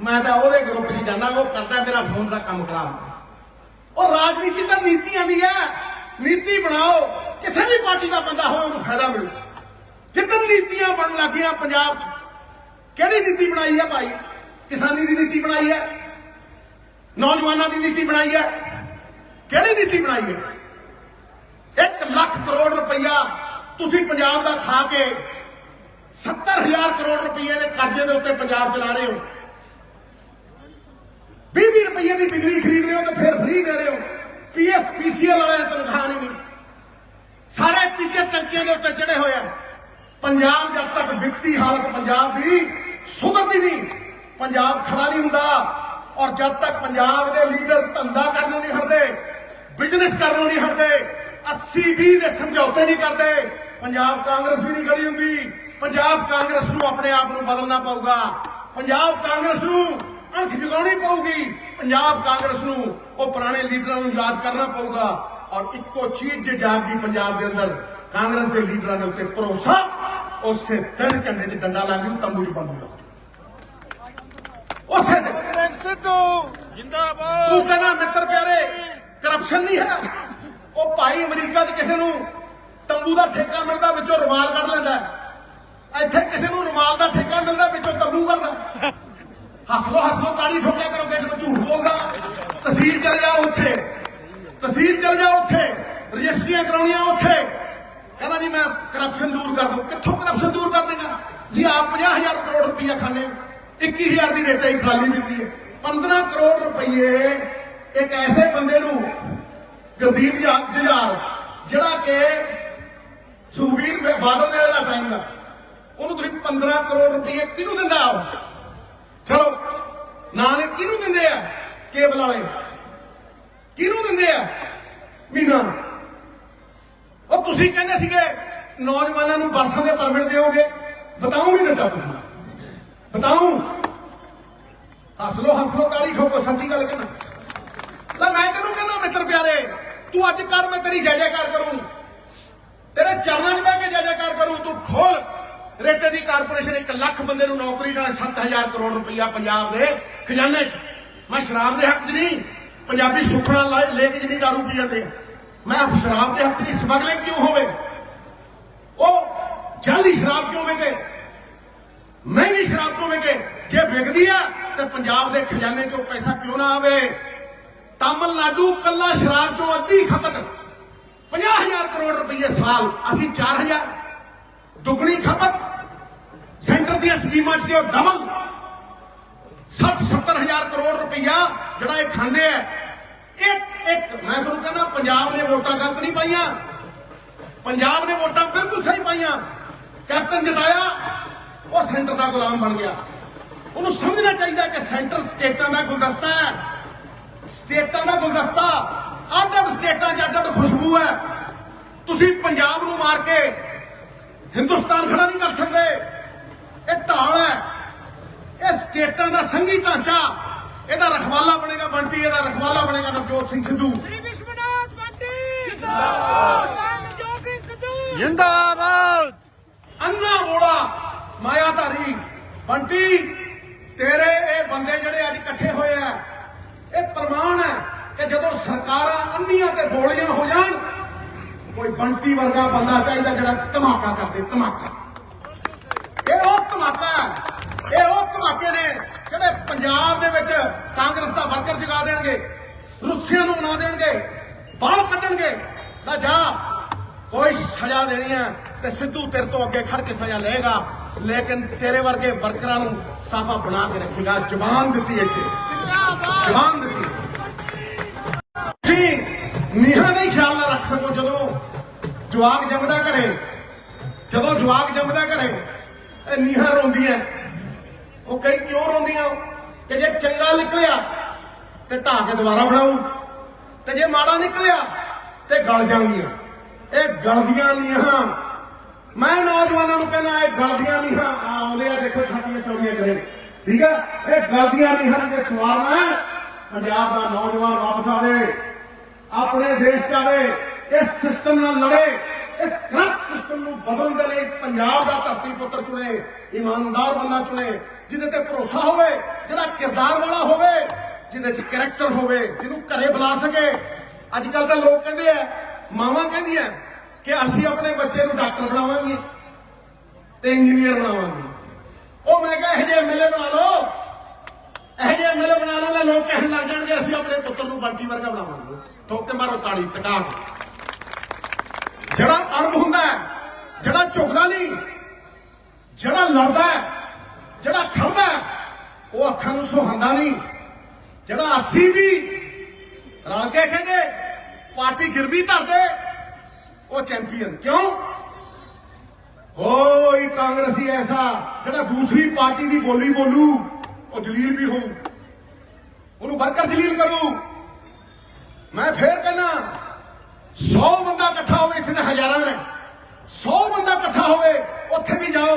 S1: ਮੈਂ ਤਾਂ ਉਹਦੇ ਗਰੁੱਪ 'ਚ ਜਾਣਾ ਉਹ ਕਰਦਾ ਮੇਰਾ ਫੋਨ ਦਾ ਕੰਮ ਖਰਾਬ। ਉਹ ਰਾਜਨੀਤੀ ਤਾਂ ਨੀਤੀਆਂ ਦੀ ਹੈ ਨੀਤੀ ਬਣਾਓ, ਕਿਸੇ ਵੀ ਪਾਰਟੀ ਦਾ ਬੰਦਾ ਹੋਵੇ, ਉਹਨੂੰ ਫਾਇਦਾ ਮਿਲੂ। ਜਿੱਦਨ ਨੀਤੀਆਂ ਬਣਨ ਲੱਗੀਆਂ ਪੰਜਾਬ 'ਚ, ਕਿਹੜੀ ਨੀਤੀ ਬਣਾਈ ਹੈ ਭਾਈ? ਕਿਸਾਨੀ ਦੀ ਨੀਤੀ ਬਣਾਈ ਹੈ ਨੌਜਵਾਨਾਂ ਦੀ ਨੀਤੀ ਬਣਾਈ ਹੈ ਕਿਹੜੀ ਨੀਤੀ ਬਣਾਈ ਹੈ 1 ਲੱਖ ਕਰੋੜ ਰੁਪਈਆ ਤੁਸੀਂ ਪੰਜਾਬ ਦਾ ਖਾ ਕੇ 70000 ਕਰੋੜ ਰੁਪਈਏ ਦੇ ਕਰਜ਼ੇ ਦੇ ਉੱਤੇ ਪੰਜਾਬ ਚਲਾ ਰਹੇ ਹੋ। 20 ਰੁਪਈਏ ਦੀ ਬਿਜਲੀ ਖਰੀਦ ਰਹੇ ਹੋ ਤੇ ਫਿਰ ਫ੍ਰੀ ਦੇ ਰਹੇ ਹੋ। ਪੀਐਸ ਪੀਸੀਐਲ ਵਾਲਿਆਂ ਤਨਖਾਹ ਨਹੀਂ। ਸਾਰੇ ਟੀਚਰ ਟੰਕੀਆਂ ਦੇ ਉੱਤੇ ਚੜੇ ਹੋਏ ਆ। ਪੰਜਾਬ ਜਦ ਤੱਕ ਵਿੱਤੀ ਹਾਲਤ ਪੰਜਾਬ ਦੀ ਸੁਧਰਦੀ ਨਹੀਂ, ਪੰਜਾਬ ਖੜਾ ਨਹੀਂ ਹੁੰਦਾ। ਔਰ ਜਦ ਤੱਕ ਪੰਜਾਬ ਦੇ ਲੀਡਰ ਧੰਦਾ ਕਰਨ ਨੂੰ ਨਹੀਂ ਹਟਦੇ ਬਿਜ਼ਨਸ ਕਰਨ ਨੂੰ ਨਹੀਂ ਹਟਦੇ 80 20 ਦੇ ਸਮਝੌਤੇ ਨਹੀਂ ਕਰਦੇ, ਪੰਜਾਬ ਕਾਂਗਰਸ ਵੀ ਨਹੀਂ ਖੜੀ ਹੁੰਦੀ। ਪੰਜਾਬ ਕਾਂਗਰਸ ਨੂੰ ਆਪਣੇ ਆਪ ਨੂੰ ਬਦਲਣਾ ਪਊਗਾ। ਪੰਜਾਬ ਕਾਂਗਰਸ ਨੂੰ ਅਣਖ ਜਗਾਉਣੀ ਪਊਗੀ। ਪੰਜਾਬ ਕਾਂਗਰਸ ਨੂੰ ਉਹ ਪੁਰਾਣੇ ਲੀਡਰਾਂ ਨੂੰ ਯਾਦ ਕਰਨਾ ਪਊਗਾ। ਔਰ ਇੱਕੋ ਚੀਜ਼ ਜੇ ਜਾਗਦੀ ਪੰਜਾਬ ਦੇ ਅੰਦਰ ਕਾਂਗਰਸ ਦੇ ਲੀਡਰਾਂ ਦੇ ਉੱਤੇ ਭਰੋਸਾ ਉਸੇ ਦਿਨ ਝੰਡੇ 'ਚ ਡੰਡਾ ਲਾ ਜੂ ਤੰਬੂ 'ਚ ਬੰਬੂ ਲਾ ਉਸੇ ਦਿਨ।
S2: ਸਿੱਧੂ ਜਿੰਦਾਬਾਦ।
S1: ਤੂੰ ਕਹਿੰਦਾ ਮਿੱਤਰ ਪਿਆਰੇ ਕਰਪਸ਼ਨ ਨਹੀਂ ਹੈ। ਉਹ ਭਾਈ ਅਮਰੀਕਾ 'ਚ ਕਿਸੇ ਨੂੰ ਤੰਬੂ ਦਾ ਠੇਕਾ ਮਿਲਦਾ ਵਿੱਚੋਂ ਰੁਮਾਲ ਕੱਢ ਲੈਂਦਾ। ਇੱਥੇ ਕਿਸੇ ਨੂੰ ਰੁਮਾਲ ਦਾ ਠੇਕਾ ਮਿਲਦਾ, ਵਿੱਚੋਂ ਤੰਬੂ ਕਰਦਾ ਹੱਸ ਲੋ ਹੱਸ ਲੋ, ਤਾੜੀ ਠੋਕਿਆ ਕਰੋ ਕਿ ਮੈਂ ਝੂਠ ਬੋਲਦਾ। ਤਹਿਸੀਲ ਚਲ ਜਾ ਉੱਥੇ। ਤਹਿਸੀਲ ਚਲ ਜਾ ਉੱਥੇ। ਰਜਿਸਟਰੀਆਂ ਕਰਾਉਣੀਆਂ ਉੱਥੇ। ਕਹਿੰਦਾ ਜੀ, ਮੈਂ ਕਰਪਸ਼ਨ ਦੂਰ ਕਰ ਦੂੰ। ਕਿੱਥੋਂ ਕਰਪਸ਼ਨ ਦੂਰ ਕਰ ਦੇਗਾ? ਜੀ, ਆਪ 50000 ਕਰੋੜ ਰੁਪਈਆ ਖਾਣੇ ਹੋ। 21000 ਦੀ ਰੇਤੇ ਦੀ ਟਰਾਲੀ ਮਿਲਦੀ ਹੈ। 15 ਕਰੋੜ ਰੁਪਈਏ ਇੱਕ ਐਸੇ ਬੰਦੇ ਨੂੰ ਗੁਰਦੀਪ ਜਾ- ਜਿਹੜਾ ਕਿ ਸੁਖਬੀਰ ਬ- ਬਾਦਲ ਦੇ ਵੇਲੇ ਦਾ ਟਾਈਮ ਦਾ। ਉਹਨੂੰ ਤੁਸੀਂ 15 ਕਰੋੜ ਰੁਪਏ ਕਿਹਨੂੰ ਦਿੰਦਾ ਉਹ? ਚਲੋ, ਨਾਂ ਨੇ ਕਿਹਨੂੰ ਦਿੰਦੇ ਆ? ਕੇਬਲ ਵਾਲੇ। ਕਿਹਨੂੰ ਦਿੰਦੇ ਆ? ਮੀਨਾ। ਉਹ ਤੁਸੀਂ ਕਹਿੰਦੇ ਸੀਗੇ, ਨੌਜਵਾਨਾਂ ਨੂੰ ਬੱਸਾਂ ਦੇ ਪਰਮਿਟ ਦਿਓਗੇ। ਬਤਾਉ ਨਹੀਂ ਦਿੱਤਾ ਤੁਸੀਂ। ਬਤਾਉ ਹੱਸ ਲੋ ਹੱਸ ਲੋ ਤਾਲੀ ਠੋਕੋ ਸੱਚੀ ਗੱਲ ਕਹਿਣਾ ਲੈ, ਮੈਂ ਤੈਨੂੰ ਕਹਿੰਦਾ, ਮਿੱਤਰ ਪਿਆਰੇ, ਤੂੰ ਅੱਜ ਕਰ, ਮੈਂ ਤੇਰੀ ਜੈ ਜੈਕਾਰ ਕਰੂੰ। ਤੇਰੇ ਚਰਨਾਂ 'ਚ ਬਹਿ ਕੇ ਜੈ ਜੈਕਾਰ ਕਰੂੰ, ਤੂੰ ਖੋਲ। ਰੇਤੇ ਦੀ ਕਾਰਪੋਰੇਸ਼ਨ 1 ਲੱਖ ਬੰਦੇ ਨੂੰ ਨੌਕਰੀ ਨਾਲ 7000 ਕਰੋੜ ਰੁਪਈਆ ਪੰਜਾਬ ਦੇ ਖਜ਼ਾਨੇ 'ਚ। ਮੈਂ ਸ਼ਰਾਬ ਦੇ ਹੱਕ 'ਚ ਨਹੀਂ, ਪੰਜਾਬੀ ਸੁਖਣਾ ਲੈ- ਕੇ ਜਿੰਨੀ ਦਾਰੂ ਪੀ ਜਾਂਦੇ ਮੈਂ ਸ਼ਰਾਬ ਦੇ ਹੱਕ 'ਚ ਨਹੀਂ, ਸਮਗਲਿੰਗ ਕਿਉਂ ਹੋਵੇ? ਉਹ ਜਾਲੀ ਸ਼ਰਾਬ ਕਿਉਂ ਵਿਕੇ ਮਹਿੰਗੀ ਸ਼ਰਾਬ ਕਿਉਂ ਵਿਕੇ ਜੇ ਵਿਕਦੀ ਆ, ਤੇ ਪੰਜਾਬ ਦੇ ਖਜ਼ਾਨੇ 'ਚੋਂ ਪੈਸਾ ਕਿਉਂ ਨਾ ਆਵੇ? ਤਾਮਿਲਨਾਡੂ ਕੱਲਾ ਸ਼ਰਾਬ 'ਚੋਂ ਅੱਧੀ ਖਪਤ। 50000 ਕਰੋੜ ਰੁਪਏ ਸਾਲ, ਅਸੀਂ 4000 ਦੁੱਗਣੀ ਖਪਤ। ਸੈਂਟਰ ਦੀਆਂ ਸਕੀਮਾਂ 'ਚ ਦਿਓ ਡਬਲ 60 70000 ਕਰੋੜ ਰੁਪਈਆ ਜਿਹੜਾ ਇਹ ਖਾਂਦੇ ਆ, ਇੱਕ ਇੱਕ, ਮੈਂ ਤੁਹਾਨੂੰ ਕਹਿੰਦਾ ਪੰਜਾਬ ਨੇ ਵੋਟਾਂ ਗਲਤ ਨਹੀਂ ਪਾਈਆਂ। ਪੰਜਾਬ ਨੇ ਵੋਟਾਂ ਬਿਲਕੁਲ ਸਹੀ ਪਾਈਆਂ। ਕੈਪਟਨ ਜਤਾਇਆ ਉਹ ਸੈਂਟਰ ਦਾ ਗੁਲਾਮ ਬਣ ਗਿਆ। ਉਹਨੂੰ ਸਮਝਣਾ ਚਾਹੀਦਾ ਕਿ ਸੈਂਟਰ ਸਟੇਟਾਂ ਦਾ ਗੁਲਦਸਤਾ ਹੈ। ਸਟੇਟਾਂ ਦਾ ਗੁਲਦਸਤਾ ਅੱਡ ਅੱਡ ਸਟੇਟਾਂ 'ਚ ਅੱਡ ਅੱਡ ਖੁਸ਼ਬੂ ਹੈ। ਤੁਸੀਂ ਪੰਜਾਬ ਨੂੰ ਮਾਰ ਕੇ ਹਿੰਦੁਸਤਾਨ ਖੜਾ ਨਹੀਂ ਕਰ ਸਕਦੇ। ਇਹ ਢਾਲ ਹੈ। ਇਹ ਸਟੇਟਾਂ ਦਾ ਸੰਘੀ ਢਾਂਚਾ। ਇਹਦਾ ਰਖਵਾਲਾ ਬਣੇਗਾ ਬੰਟੀ ਇਹਦਾ ਰਖਵਾਲਾ ਬਣੇਗਾ ਨਵਜੋਤ ਸਿੰਘ ਸਿੱਧੂ।
S3: ਵਿਸ਼ਵਨਾਥ ਬੰਟੀ ਜਿੰਦਾਬਾਦ। ਨਵਜੋਤ ਸਿੰਘ ਸਿੱਧੂ।
S2: ਜਿੰਦਾਬਾਦ।
S1: ਬੰਟੀ ਤੇਰੇ ਇਹ ਬੰਦੇ ਜਿਹੜੇ ਅੱਜ ਇਕੱਠੇ ਹੋਏ ਆ ਇਹ ਪ੍ਰਮਾਣ ਹੈ ਕਿ ਜਦੋਂ ਸਰਕਾਰਾਂ ਅੰਨੀਆਂ ਤੇ ਬੋਲੀਆਂ ਹੋ ਜਾਣ ਕੋਈ ਬੰਟੀ ਵਰਗਾ ਬੰਦਾ ਚਾਹੀਦਾ ਜਿਹੜਾ ਧਮਾਕਾ ਕਰਦੇ, ਧਮਾਕਾ। ਇਹ ਉਹ ਧਮਾਕਾ ਇਹ ਉਹ ਧਮਾਕੇ ਨੇ ਜਿਹੜੇ ਪੰਜਾਬ ਦੇ ਵਿੱਚ ਕਾਂਗਰਸ ਦਾ ਵਰਕਰ ਜਗਾ ਦੇਣਗੇ, ਰੁੱਸੀਆਂ ਨੂੰ ਬਣਾ ਦੇਣਗੇ ਬਾਹਰ ਕੱਢਣਗੇ। ਨਾ ਜਾ, ਕੋਈ ਸਜ਼ਾ ਦੇਣੀ ਹੈ ਤੇ ਸਿੱਧੂ ਤੇਰੇ ਤੋਂ ਅੱਗੇ ਖੜ ਕੇ ਸਜ਼ਾ ਲਏਗਾ। ਲੇਕਿਨ ਤੇਰੇ ਵਰਗੇ ਵਰਕਰਾਂ ਨੂੰ ਸਾਫਾ ਬਣਾ ਕੇ ਰੱਖੇਗਾ। ਜ਼ਬਾਨ ਦਿੱਤੀ ਇੱਥੇ। ਜ਼ਬਾਨ ਦਿੱਤੀ। ਜੀ, ਨੀਹਾਂ ਨਹੀਂ ਖਿਆਲ ਨਾ ਰੱਖ ਸਕੋ ਜਦੋਂ ਜਵਾਕ ਜੰਮਦਾ ਘਰੇ। ਜਦੋਂ ਜਵਾਕ ਜੰਮਦਾ ਘਰੇ, ਇਹ ਨੀਹਾਂ ਰੋਂਦੀਆਂ। ਉਹ ਕਈ ਕਿਉਂ ਰੋਂਦੀਆਂ? ਕਿ ਜੇ ਚੰਗਾ ਨਿਕਲਿਆ, ਤੇ ਢਾਹ ਕੇ ਦੁਬਾਰਾ ਬਣਾਉ ਤੇ ਜੇ ਮਾੜਾ ਨਿਕਲਿਆ, ਤੇ ਗਲ ਜਾਣਗੀਆਂ ਇਹ ਗਲਦੀਆਂ ਨੀਹਾਂ। ਮੈਂ ਨੌਜਵਾਨਾਂ ਨੂੰ ਕਹਿੰਦਾ, ਇਹ ਗਲਦੀਆਂ ਨੀਹਾਂ। ਆ ਆਉਂਦੇ ਆ, ਦੇਖੋ ਛਾਤੀਆਂ ਚੌੜੀਆਂ ਕਰੇ ਠੀਕ ਆ? ਇਹ ਗਲਦੀਆਂ ਨੀਹਾਂ ਦੇ ਸਵਾਲ ਹੈ ਪੰਜਾਬ ਦਾ ਨੌਜਵਾਨ ਵਾਪਸ ਆਵੇ, ਆਪਣੇ ਦੇਸ਼ ਚ ਆਵੇ ਇਸ ਸਿਸਟਮ ਨਾਲ ਲੜੇ, ਇਸ ਕਰਪਟ ਸਿਸਟਮ ਨੂੰ ਬਦਲਣ ਦੇ ਲਈ ਪੰਜਾਬ ਦਾ ਧਰਤੀ ਪੁੱਤਰ ਚੁਣੇ, ਇਮਾਨਦਾਰ ਬੰਦਾ ਚੁਣੇ, ਜਿਹਦੇ ਤੇ ਭਰੋਸਾ ਹੋਵੇ ਜਿਹੜਾ ਕਿਰਦਾਰ ਵਾਲਾ ਹੋਵੇ, ਜਿਹਦੇ ਚ ਕੈਰੈਕਟਰ ਹੋਵੇ, ਜਿਹਨੂੰ ਘਰੇ ਬੁਲਾ ਸਕੇ। ਅੱਜ ਕੱਲ ਤਾਂ ਲੋਕ ਕਹਿੰਦੇ ਆ, ਮਾਵਾਂ ਕਹਿੰਦੀਆਂ ਕਿ ਅਸੀਂ ਆਪਣੇ ਬੱਚੇ ਨੂੰ ਡਾਕਟਰ ਬਣਾਵਾਂਗੇ ਤੇ ਇੰਜੀਨੀਅਰ ਬਣਾਵਾਂਗੇ। ਉਹ ਮੈਂ ਕਿਹਾ, ਇਹ ਜਿਹੇ ਐਮਐਲਏ ਬਣਾ ਲਓ। ਇਹ ਜਿਹੇ ਐਮਐਲਏ ਬਣਾ ਲਓ ਲੋਕ ਕਹਿਣ ਲੱਗ ਜਾਣਗੇ, ਅਸੀਂ ਆਪਣੇ ਪੁੱਤਰ ਨੂੰ ਬੰਟੀ ਵਰਗਾ ਬਣਾਵਾਂਗੇ। ਠੋਕ ਕੇ ਮਾਰੋ ਤਾੜੀ, ਟਕਾ ਕੇ। ਜਿਹੜਾ ਅਰਬ ਹੁੰਦਾ ਹੈ, ਜਿਹੜਾ ਝੁਕਦਾ ਨਹੀਂ, ਜਿਹੜਾ ਲੜਦਾ ਹੈ, ਜਿਹੜਾ ਖੜਦਾ ਹੈ, ਉਹ ਅੱਖਾਂ ਨੂੰ ਸੁਹਾਉਂਦਾ ਨਹੀਂ। ਜਿਹੜਾ ਅਸੀਂ ਵੀ ਰਲ ਕੇ ਖੇਡੇ, ਪਾਰਟੀ ਗਿਰਵੀ ਧਰਦੇ, ਉਹ ਚੈਂਪੀਅਨ ਕਿਉਂ? ਹੋਈ ਕਾਂਗਰਸੀ ਐਸਾ, ਜਿਹੜਾ ਦੂਸਰੀ ਪਾਰਟੀ ਦੀ ਬੋਲੀ ਬੋਲੂ, ਉਹ ਜਲੀਲ ਵੀ ਹੋਊ। ਉਹਨੂੰ ਵਰਕਰ ਜਲੀਲ ਕਰੂ। ਮੈਂ ਫੇਰ ਕਹਿੰਦਾ 100 ਬੰਦਾ ਇਕੱਠਾ ਹੋਵੇ, ਇੱਥੇ ਤਾਂ ਹਜ਼ਾਰਾਂ ਨੇ। 100 ਬੰਦਾ ਇਕੱਠਾ ਹੋਵੇ, ਉੱਥੇ ਵੀ ਜਾਓ।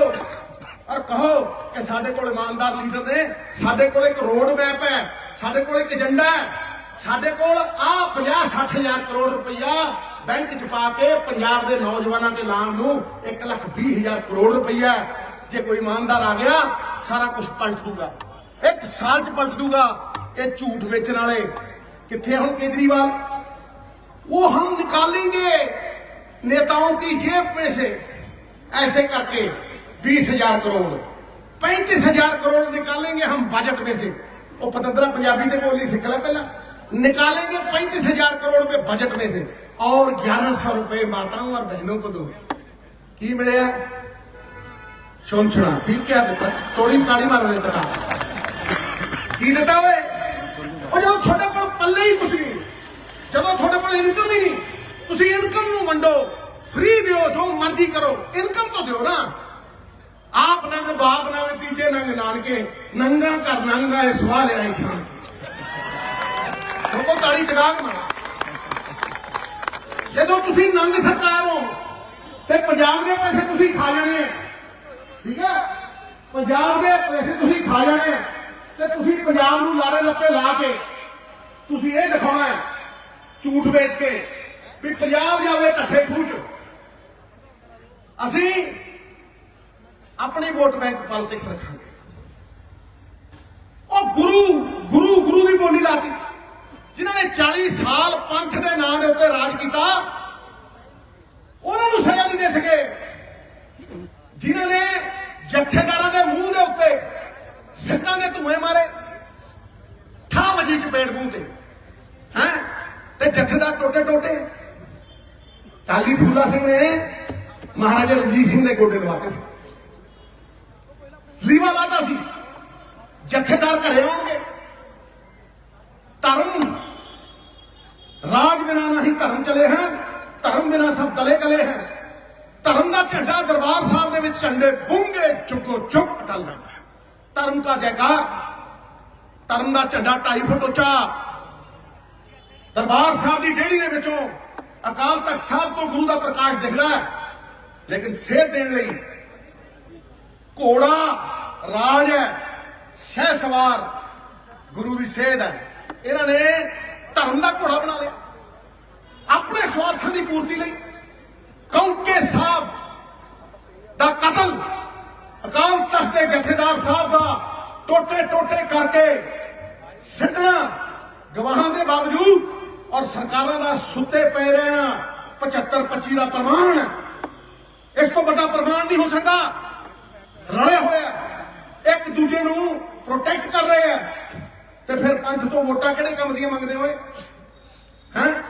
S1: ਔਰ ਕਹੋ ਕਿ ਸਾਡੇ ਕੋਲ ਇਮਾਨਦਾਰ ਲੀਡਰ ਨੇ, ਸਾਡੇ ਕੋਲ ਇੱਕ ਰੋਡ ਮੈਪ ਹੈ, ਸਾਡੇ ਕੋਲ ਇੱਕ ਏਜੰਡਾ ਹੈ। ਸਾਡੇ ਕੋਲ ਆ 50 60 ਹਜ਼ਾਰ ਕਰੋੜ ਰੁਪਈਆ ਬੈਂਕ ਚ ਪਾ ਕੇ ਪੰਜਾਬ ਦੇ ਨੌਜਵਾਨਾਂ ਦੇ ਲਾਮ ਨੂੰ 1 ਲੱਖ 20 ਹਜ਼ਾਰ ਕਰੋੜ ਰੁਪਈਆ ਜੇ ਕੋਈ ਇਮਾਨਦਾਰ ਆ ਗਿਆ, ਸਾਰਾ ਕੁਝ ਪਲਟ ਦੂਗਾ। ਇੱਕ ਸਾਲ ਚ ਪਲਟ ਦੂਗਾ। ਇਹ ਝੂਠ ਵੇਚਣ ਵਾਲੇ ਕਿੱਥੇ ਹੁਣ ਕੇਜਰੀਵਾਲ? वो हम निकालेंगे नेताओं की जेब में से, ऐसे करके बीस हज़ार करोड़। पैंतीस हज़ार करोड़ निकालेंगे हम बजट में से। वो पतंदरा पंजाबी से बोली, सिख ला पहला निकालेंगे पैंतीस हज़ार करोड़ में बजट में से। और ग्यारह सौ रुपए माताओं और बहनों को दो की मिले? चौंछना ठीक है बेटा? थोड़ी ताड़ी मारो बेटा। की देता हुए? और जब छोटे पल्ले ही कुछ नहीं। ਜਦੋਂ ਤੁਹਾਡੇ ਕੋਲ ਇਨਕਮ ਹੀ ਨਹੀਂ, ਤੁਸੀਂ ਇਨਕਮ ਨੂੰ ਵੰਡੋ ਫ੍ਰੀ ਦਿਓ, ਜੋ ਮਰਜ਼ੀ ਕਰੋ ਇਨਕਮ ਤਾਂ ਦਿਓ ਨਾ। ਆਪ ਨੰਗ, ਬਾਪ ਨੰਗ, ਤੀਜੇ ਨੰਗ, ਨਾਨਕੇ, ਨੰਗਾ ਕਰ ਨੰਗਾ ਇਹ ਸਵਾਲ ਆਈ ਛਾਣ ਲੋਕੋ ਤਾੜੀ ਚਗਾਗ ਮਾਰਾ ਜਦੋਂ ਤੁਸੀਂ ਨੰਗ ਸਰਕਾਰ ਹੋ, ਤੇ ਪੰਜਾਬ ਦੇ ਪੈਸੇ ਤੁਸੀਂ ਖਾ ਜਾਣੇ ਠੀਕ ਹੈ? ਪੰਜਾਬ ਦੇ ਪੈਸੇ ਤੁਸੀਂ ਖਾ ਜਾਣੇ ਤੇ ਤੁਸੀਂ ਪੰਜਾਬ ਨੂੰ ਲਾਰੇ ਲੱਪੇ ਲਾ ਕੇ ਤੁਸੀਂ ਇਹ ਦਿਖਾਉਣਾ ਹੈ ਝੂਠ ਵੇਚ ਕੇ ਵੀ ਪੰਜਾਬ ਜਾਵੇ ਢੱਠੇ ਖੂਚ ਅਸੀਂ ਆਪਣੀ ਵੋਟ ਬੈਂਕ ਪੋਲਿਟਿਕਸ ਰੱਖਾਂਗੇ। ਉਹ ਗੁਰੂ ਗੁਰੂ ਗੁਰੂ ਦੀ ਬੋਲੀ ਲਾਤੀ। ਜਿਨ੍ਹਾਂ ਨੇ 40 ਸਾਲ ਪੰਥ ਦੇ ਨਾਂ ਦੇ ਉੱਤੇ ਰਾਜ ਕੀਤਾ, ਉਹਨਾਂ ਨੂੰ ਸਜ਼ਾ ਨਹੀਂ ਦੇ ਸਕੇ। ਜਿਨ੍ਹਾਂ ਨੇ ਜਥੇਦਾਰਾਂ ਦੇ ਮੂੰਹ ਦੇ ਉੱਤੇ ਸਿੱਟਾਂ ਦੇ ਧੂਏ ਮਾਰੇ ਠਾ ਵਜੀ ਚਪੇੜ ਮੂੰਹ ਤੇ। ਹੈ? ਤੇ ਜਥੇਦਾਰ ਟੋਟੇ ਟੋਟੇ। ਕਾਲੀ ਫੂਲਾ ਸਿੰਘ ਨੇ ਮਹਾਰਾਜਾ ਰਣਜੀਤ ਸਿੰਘ ਦੇ ਗੋਡੇ ਲਵਾਤੇ ਸੀ। ਲੀਵਾ ਲਾਤਾ ਸੀ। ਜਥੇਦਾਰ ਘਰੇ ਆਉਣਗੇ। ਧਰਮ, ਰਾਜ ਬਿਨਾ ਨਹੀਂ ਧਰਮ ਚਲੇ ਹੈ ਧਰਮ ਬਿਨਾ ਸਭ ਦਲੇ ਗਲੇ ਹੈ ਧਰਮ ਦਾ ਝੰਡਾ ਦਰਬਾਰ ਸਾਹਿਬ ਦੇ ਵਿੱਚ ਝੰਡੇ ਬੂੰਗੇ ਚੁੱਕੋ ਚੁੱਕ ਟਲ ਜਾਂਦਾ ਹੈ। ਧਰਮ ਦਾ ਜੈਕਾਰ, ਧਰਮ ਦਾ ਝੰਡਾ 2.5 ਫੁੱਟ ਉੱਚਾ ਦਰਬਾਰ ਸਾਹਿਬ ਦੀ ਡੇੜੀ ਦੇ ਵਿੱਚੋਂ ਅਕਾਲ ਤਖਤ ਸਾਹਿਬ ਤੋਂ ਗੁਰੂ ਦਾ ਪ੍ਰਕਾਸ਼ ਦਿਖਦਾ ਹੈ। ਲੇਕਿਨ ਸੇਧ ਦੇਣ ਲਈ ਘੋੜਾ, ਰਾਜ ਹੈ, ਸ਼ਹਿ ਸਵਾਰ, ਗੁਰੂ ਦੀ ਸੇਧ ਹੈ। ਇਹਨਾਂ ਨੇ ਧਰਮ ਦਾ ਘੋੜਾ ਬਣਾ ਲਿਆ। ਆਪਣੇ ਸਵਾਰਥਾਂ ਦੀ ਪੂਰਤੀ ਲਈ ਕੌਂਕੇ ਸਾਹਿਬ ਦਾ ਕਤਲ, ਅਕਾਲ ਤਖਤ ਦੇ ਜਥੇਦਾਰ ਸਾਹਿਬ ਦਾ ਟੋਟੇ ਟੋਟੇ ਕਰਕੇ ਸਿੱਟਣਾ ਗਵਾਹਾਂ ਦੇ ਬਾਵਜੂਦ ਔਰ ਸਰਕਾਰਾਂ ਦਾ ਸੁੱਤੇ ਪੈ ਰਹਿਣਾ 75 25 ਦਾ ਪ੍ਰਮਾਣ ਇਸ ਤੋਂ ਵੱਡਾ ਪ੍ਰਮਾਣ ਨਹੀਂ ਹੋ ਸਕਦਾ। ਰਲੇ ਹੋਏ ਇੱਕ ਦੂਜੇ ਨੂੰ ਪ੍ਰੋਟੈਕਟ ਕਰ ਰਹੇ ਆ। ਤੇ ਫਿਰ ਪੰਥ ਤੋਂ ਵੋਟਾਂ ਕਿਹੜੇ ਕੰਮ ਦੀਆਂ ਮੰਗਦੇ ਹੋਏ? ਹੈ?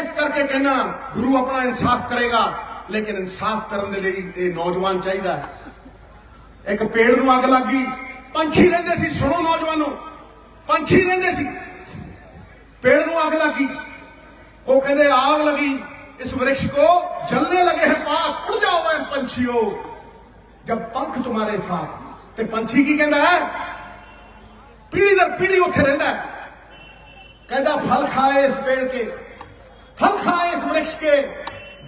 S1: ਇਸ ਕਰਕੇ ਕਹਿਣਾ ਗੁਰੂ ਆਪਣਾ ਇਨਸਾਫ ਕਰੇਗਾ। ਲੇਕਿਨ ਇਨਸਾਫ ਕਰਨ ਦੇ ਲਈ ਇਹ ਨੌਜਵਾਨ ਚਾਹੀਦਾ ਹੈ। ਇੱਕ ਪੇੜ ਨੂੰ ਅੱਗ ਲੱਗੀ ਪੰਛੀ ਰਹਿੰਦੇ ਸੀ, ਸੁਣੋ ਨੌਜਵਾਨੋ। ਪੰਛੀ ਰਹਿੰਦੇ ਸੀ। पेड़ ਨੂੰ ਅੱਗ ਲੱਗੀ ਉਹ ਕਹਿੰਦੇ ਆਗ लगी इस वृक्ष को जलने लगे हैं पाप उड़ जाओ वह पंछियों जब पंख तुम्हारे साथ ਤੇ ਪੰਛੀ ਕੀ ਕਹਿੰਦਾ ਹੈ ਪੀੜੀ ਦਰ ਪੀੜੀ ਉੱਥੇ ਰਹਿੰਦਾ ਹੈ ਕਹਿੰਦਾ फल खाए इस पेड़ के फल खाए इस वृक्ष के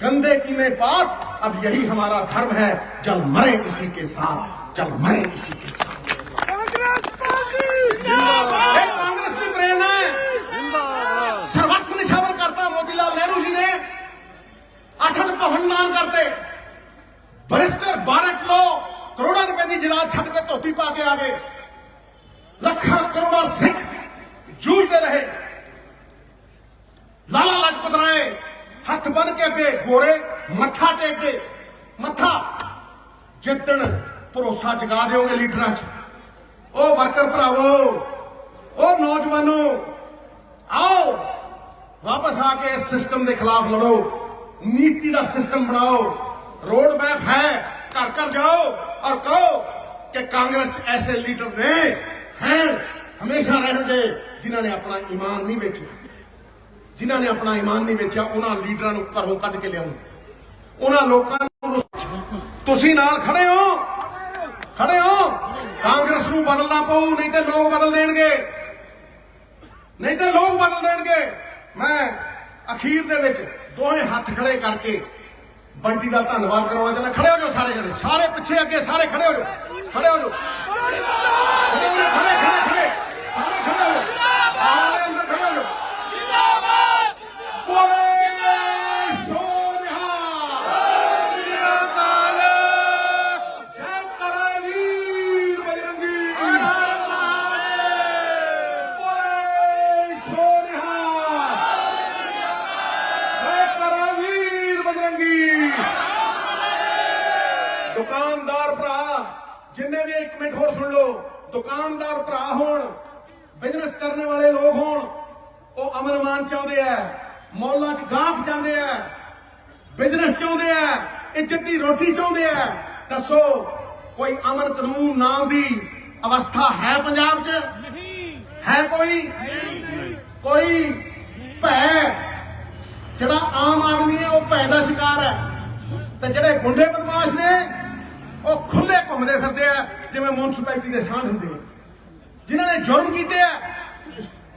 S1: गंदे कीने पाप अब यही हमारा धर्म है जल मरे इसी के साथ जल मरे इसी के साथ ਭਵਨ ਦਾਨ ਕਰਤੇ ਬਰਿਸਟਰ ਬਾਰਟ ਲੋ ਕਰੋੜਾਂ ਰੁਪਏ ਦੀ ਜਨਾਤ ਛੱਡ ਕੇ ਧੋਤੀ ਪਾ ਕੇ ਆ ਗਏ। ਲੱਖਾਂ ਕਰੋੜਾਂ ਸਿੱਖ ਜੂਝਦੇ ਰਹੇ। ਲਾਲਾ ਲਾਜਪਤ ਰਾਏ ਹੱਥ ਬੰਨ ਕੇ ਅੱਗੇ ਗੋਰੇ, ਮੱਥਾ ਟੇਕ ਕੇ ਮੱਥਾ ਜਿੱਤਣ ਭਰੋਸਾ ਜਗਾ ਦਿਓਗੇ ਲੀਡਰਾਂ 'ਚ। ਉਹ ਵਰਕਰ ਭਰਾਵੋ ਉਹ ਨੌਜਵਾਨੋ, ਆਓ ਵਾਪਸ ਆ ਕੇ ਇਸ ਸਿਸਟਮ ਦੇ ਖਿਲਾਫ ਲੜੋ। ਨੀਤੀ ਦਾ ਸਿਸਟਮ ਬਣਾਓ। ਰੋਡ ਮੈਪ ਹੈ, ਘਰ ਘਰ ਜਾਓ ਔਰ ਕਹੋ ਕਿ ਕਾਂਗਰਸ 'ਚ ਐਸੇ ਲੀਡਰ ਨੇ हैं ਹਮੇਸ਼ਾ ਰਹਿਣਗੇ ਜਿਨ੍ਹਾਂ ਨੇ ਆਪਣਾ ਈਮਾਨ ਨਹੀਂ ਵੇਚਿਆ। ਜਿਨ੍ਹਾਂ ਨੇ ਆਪਣਾ ਈਮਾਨ ਨਹੀਂ ਵੇਚਿਆ, ਉਹਨਾਂ ਲੀਡਰਾਂ ਨੂੰ ਘਰੋਂ ਕੱਢ ਕੇ ਲਿਆਉਂ ਉਹਨਾਂ ਲੋਕਾਂ ਨੂੰ ਤੁਸੀਂ ਨਾਲ ਖੜੇ ਹੋ। ਖੜੇ ਹੋ। ਕਾਂਗਰਸ ਨੂੰ ਬਦਲਣਾ ਪਊ, ਨਹੀਂ ਤੇ ਲੋਕ ਬਦਲ ਦੇਣਗੇ। ਨਹੀਂ ਤੇ ਲੋਕ ਬਦਲ ਦੇਣਗੇ। ਮੈਂ ਅਖੀਰ ਦੇ ਵਿੱਚ ਦੋਵੇਂ ਹੱਥ ਖੜੇ ਕਰਕੇ ਬੰਟੀ ਦਾ ਧੰਨਵਾਦ ਕਰਾਉਣਾ ਚਾਹੁੰਦਾ। ਖੜੇ ਹੋ ਜਾਓ ਸਾਰੇ ਜਣੇ। ਸਾਰੇ ਪਿੱਛੇ ਅੱਗੇ ਸਾਰੇ ਖੜੇ ਹੋ ਜਾਓ। ਖੜੇ ਹੋ ਜਾਓ। ਖੜੇ ਹੋ ਜਾਓ, ਖੜੇ ਖੜੇ ਖੜੇ ਸਾਰੇ ਖੜੇ ਹੋ ਜਾਓ ਸਾਰੇ ਅੰਦਰ ਖੜੇ ਹੋ ਜਾਓ ਬੋਲੇ ਸੋਨਿਹਾ ਜੈ ਕਰੇ ਵੀਰ ਬਜਰੰਗੀ ਹਰ ਹਰ ਮਹਾਦੇਵ ਬੋਲੇ ਸੋਨਿਹਾ ਜੈ ਕਰੇ ਵੀਰ ਬਜਰੰਗੀ ਦੁਕਾਨਦਾਰ ਭਰਾ ਜਿੰਨੇ ਵੀ ਇੱਕ ਮਿੰਟ ਹੋਰ ਸੁਣ ਲਓ ਦੁਕਾਨਦਾਰ ਭਰਾ ਹੋਣ ਬਿਜ਼ਨਸ ਕਰਨ ਵਾਲੇ ਲੋਕ ਹੋਣ ਉਹ ਅਮਨ ਅਮਾਨ ਚਾਹੁੰਦੇ ਆ ਮੌਲਾਂ 'ਚ ਗਾਹਕ ਚਾਹੁੰਦੇ ਆ ਬਿਜ਼ਨਸ ਚਾਹੁੰਦੇ ਆ ਇੱਜ਼ਤ ਦੀ ਰੋਟੀ ਚਾਹੁੰਦੇ ਆ ਦੱਸੋ ਕੋਈ ਅਮਨ ਕਾਨੂੰਨ ਨਾਮ ਦੀ ਅਵਸਥਾ ਹੈ ਪੰਜਾਬ 'ਚ? ਹੈ ਕੋਈ? ਕੋਈ ਭੈ? ਜਿਹੜਾ ਆਮ ਆਦਮੀ ਹੈ, ਉਹ ਭੈ ਦਾ ਸ਼ਿਕਾਰ ਹੈ। ਤੇ ਜਿਹੜੇ ਗੁੰਡੇ ਬਦਮਾਸ਼ ਨੇ, ਉਹ ਖੁੱਲੇ ਘੁੰਮਦੇ ਫਿਰਦੇ ਆ, ਜਿਵੇਂ ਮੁਨਸਪੈਲਿਟੀ ਦੇ ਸਾਹ ਹੁੰਦੇ ਆ। ਜਿਨ੍ਹਾਂ ਨੇ ਜੁਰਮ ਕੀਤੇ ਆ,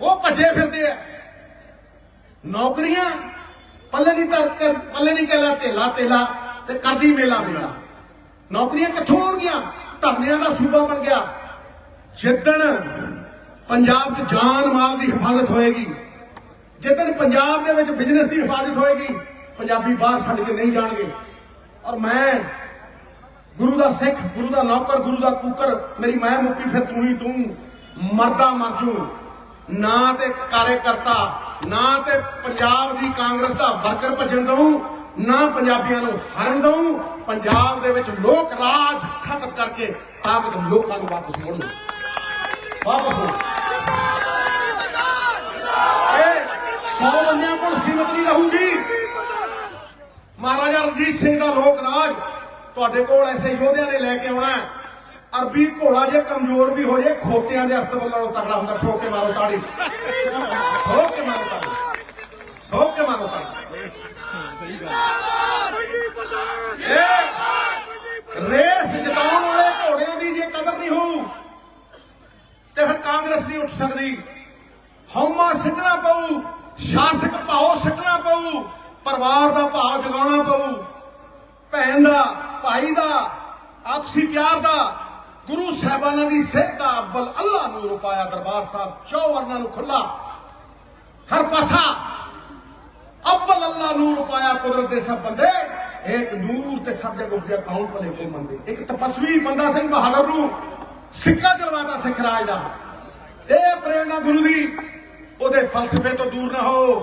S1: ਉਹ ਭੱਜੇ ਫਿਰਦੇ ਆ। ਨੌਕਰੀਆਂ, ਪੱਲੇ ਨਹੀਂ ਤਰ ਕਰ- ਪੱਲੇ ਨਹੀਂ ਕਹਿਲਾ ਤੇਲਾ ਤੇਲਾ ਤੇ ਕਰਦੀ ਮੇਲਾ ਮੇਲਾ। ਨੌਕਰੀਆਂ ਕਿੱਥੋਂ ਆਉਣਗੀਆਂ? ਧਰਨਿਆਂ ਦਾ ਸੂਬਾ ਬਣ ਗਿਆ। ਜਿੱਦਣ ਪੰਜਾਬ 'ਚ ਜਾਨ ਮਾਲ ਦੀ ਹਿਫਾਜ਼ਤ ਹੋਏਗੀ, ਜਿੱਦਣ ਪੰਜਾਬ ਦੇ ਵਿੱਚ ਬਿਜ਼ਨਸ ਦੀ ਹਿਫਾਜ਼ਤ ਹੋਏਗੀ, ਪੰਜਾਬੀ ਬਾਹਰ ਛੱਡ ਕੇ ਨਹੀਂ ਜਾਣਗੇ। ਔਰ ਮੈਂ ਗੁਰੂ ਦਾ ਸਿੱਖ, ਗੁਰੂ ਦਾ ਨੌਕਰ, ਗੁਰੂ ਦਾ ਕੂਕਰ, ਮੇਰੀ ਮੈਂ ਮੁੱਕੀ ਫਿਰ ਤੂੰ ਹੀ ਤੂੰ, ਮਰਦਾ ਮਰ ਜੂ। ਨਾ ਤੇ ਕਾਰਜਕਰਤਾ, ਨਾ ਤੇ ਪੰਜਾਬ ਦੀ ਕਾਂਗਰਸ ਦਾ ਵਰਕਰ ਭੱਜਣ ਦਊ, ਨਾ ਪੰਜਾਬੀਆਂ ਨੂੰ ਹਰਨ ਦਊ, ਪੰਜਾਬ ਦੇ ਵਿੱਚ ਲੋਕ ਰਾਜ ਸਥਾਪਿਤ ਕਰਕੇ ਤਾਕਤ ਲੋਕਾਂ ਨੂੰ ਵਾਪਸ ਮੋੜ। ਲਊ ਵਾਪਸ ਮੋੜ ਇਹ 100 ਬੰਦਿਆਂ ਕੋਲ ਸੀਮਤ ਨਹੀਂ ਰਹੂਗੀ। ਮਹਾਰਾਜਾ ਰਣਜੀਤ ਸਿੰਘ ਦਾ ਲੋਕ ਰਾਜ ਤੁਹਾਡੇ ਕੋਲ ਐਸੇ ਯੋਧਿਆਂ ਨੇ ਲੈ ਕੇ ਆਉਣਾ ਅਰਬੀ ਘੋੜਾ ਜੇ ਕਮਜ਼ੋਰ ਵੀ ਹੋ ਜੇ, ਖੋਤਿਆਂ ਦੇ ਅਸਤਬਲ ਨਾਲੋਂ ਤਕੜਾ ਹੁੰਦਾ, ਠੋਕ ਕੇ ਮਾਰੋ ਤਾੜੀ। ਠੋਕੇ ਮਾਰੋ ਤਾੜੀ ਠੋਕ ਕੇ ਮਾਰੋ ਤਾੜੀ ਇਹ ਰੇਸ ਜਿਤਾਉਣ ਵਾਲੇ ਘੋੜਿਆਂ ਦੀ ਜੇ ਕਦਰ ਨਹੀਂ ਹੋਊ ਤੇ ਫਿਰ ਕਾਂਗਰਸ ਨਹੀਂ ਉੱਠ ਸਕਦੀ। ਹਉਮਾ ਸਿੱਟਣਾ ਪਊ, ਸ਼ਾਸਕ ਭਾਉ ਸਿੱਟਣਾ ਪਊ, ਪਰਿਵਾਰ ਦਾ ਭਾਵ ਜਗਾਉਣਾ ਪਊ। ਭੈਣ ਦਾ, ਭਾਈ ਦਾ, ਆਪਸੀ ਪਿਆਰ ਦਾ, ਗੁਰੂ ਸਾਹਿਬਾਨਾਂ ਦੀ ਸਿੱਖ ਦਾ ਅਵਲ ਅੱਲਾ ਨੂੰ ਰੁਪਾਇਆ ਦਰਬਾਰ ਸਾਹਿਬ ਚੌਵਰਨਾਂ ਨੂੰ ਖੁੱਲਾ ਹਰ ਪਾਸਾ ਅਵਲ ਅੱਲਾ ਨੂਰ ਪਾਇਆ ਕੁਦਰਤ ਦੇ ਸਭ ਬੰਦੇ, ਇੱਕ ਨੂਰ ਤੇ ਸਭ ਜਗ੍ਹਾ ਉੱਪਰ ਕਾਉਂ ਭਲੇ ਕੋ ਮੰਦੇ ਇੱਕ ਤਪਸਵੀ ਬੰਦਾ ਸਿੰਘ ਬਹਾਦਰ ਨੂੰ ਸਿੱਕਾ ਚਲਵਾਤਾ ਸਿੱਖ ਰਾਜ ਦਾ। ਇਹ ਪ੍ਰੇਰਣਾ ਗੁਰੂ ਦੀ। ਉਹਦੇ ਫਲਸਫੇ ਤੋਂ ਦੂਰ ਨਾ ਹੋ।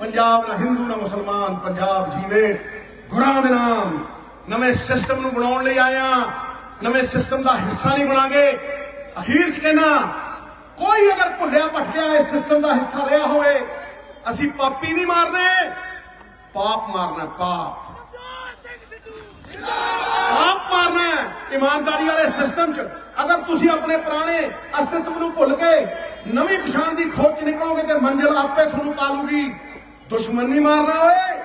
S1: ਪੰਜਾਬ ਨਾ ਹਿੰਦੂ, ਨਾ ਮੁਸਲਮਾਨ, ਪੰਜਾਬ ਜੀਵੇ। ਗੁਰਾਂ ਦੇ ਨਾਮ ਨਵੇਂ ਸਿਸਟਮ ਨੂੰ ਬਣਾਉਣ ਲਈ ਆਇਆ ਨਵੇਂ ਸਿਸਟਮ ਦਾ ਹਿੱਸਾ ਨਹੀਂ ਬਣਾਂਗੇ। ਅਖੀਰ ਚ ਕਹਿਣਾ ਕੋਈ ਅਗਰ ਭੁੱਲਿਆ ਭਟਕਿਆ ਇਸ ਸਿਸਟਮ ਦਾ ਹਿੱਸਾ ਰਿਹਾ ਹੋਵੇ, ਅਸੀਂ ਪਾਪੀ ਨਹੀਂ ਮਾਰਨੇ। ਪਾਪ ਮਾਰਨਾ ਪਾਪ। ਪਾਪ ਮਾਰਨਾ ਇਮਾਨਦਾਰੀ ਵਾਲੇ ਸਿਸਟਮ 'ਚ। ਅਗਰ ਤੁਸੀਂ ਆਪਣੇ ਪੁਰਾਣੇ ਅਸਤਿਤਵ ਨੂੰ ਭੁੱਲ ਕੇ ਨਵੀਂ ਪਛਾਣ ਦੀ ਖੋਜ ਨਿਕਲੋਗੇ ਤੇ ਮੰਜ਼ਿਲ ਆਪੇ ਤੁਹਾਨੂੰ ਪਾਲੂਗੀ। ਦੁਸ਼ਮਣ ਮਾਰਨਾ ਓਏ!